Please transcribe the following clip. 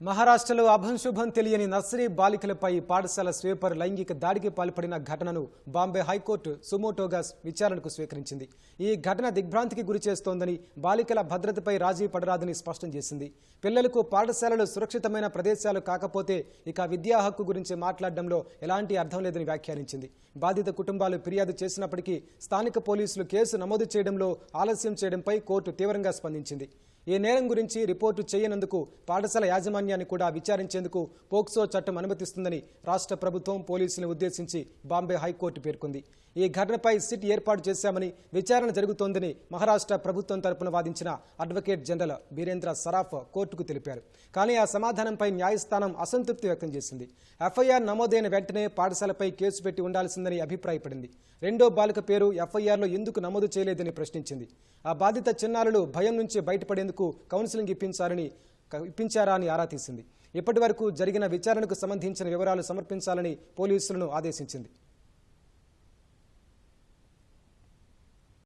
మహారాష్ట్రలో అభంశుభం తెలియని నర్సరీ బాలికలపై పాఠశాల స్వీపర్ లైంగిక దాడికి పాల్పడిన ఘటనను బాంబే హైకోర్టు సుమోటోగా విచారణకు స్వీకరించింది. ఈ ఘటన దిగ్భ్రాంతికి గురి చేస్తోందని బాలికల భద్రతపై రాజీ పడరాదని స్పష్టం చేసింది. పిల్లలకు పాఠశాలలు సురక్షితమైన ప్రదేశాలు కాకపోతే ఇక విద్యా హక్కు గురించి మాట్లాడడంలో ఎలాంటి అర్థం లేదని వ్యాఖ్యానించింది. బాధిత కుటుంబాలు ఫిర్యాదు చేసినప్పటికీ స్థానిక పోలీసులు కేసు నమోదు చేయడంలో ఆలస్యం చేయడంపై కోర్టు తీవ్రంగా స్పందించింది. ఈ నేరం గురించి రిపోర్టు చేయనందుకు పాఠశాల యాజమాన్యాన్ని కూడా విచారించేందుకు పోక్సో చట్టం అనుమతిస్తుందని రాష్ట్ర ప్రభుత్వం పోలీసులను ఉద్దేశించి బాంబే హైకోర్టు పేర్కొంది. ఈ ఘటనపై సిట్ ఏర్పాటు చేశామని విచారణ జరుగుతోందని మహారాష్ట్ర ప్రభుత్వం తరపున వాదించిన అడ్వకేట్ జనరల్ బీరేంద్ర సరాఫ్ కోర్టుకు తెలిపారు. కానీ ఆ సమాధానంపై న్యాయస్థానం అసంతృప్తి వ్యక్తం చేసింది. ఎఫ్ఐఆర్ నమోదైన వెంటనే పాఠశాలపై కేసు పెట్టి ఉండాల్సిందని అభిప్రాయపడింది. రెండో బాలిక పేరు ఎఫ్ఐఆర్లో ఎందుకు నమోదు చేయలేదని ప్రశ్నించింది. ఆ బాధిత చిన్నారులు భయం నుంచి బయటపడేందుకు కౌన్సిలింగ్ ఇప్పించారని ఇప్పించారా అని ఆరా తీసింది. ఇప్పటి వరకు జరిగిన విచారణకు సంబంధించిన వివరాలు సమర్పించాలని పోలీసులను ఆదేశించింది.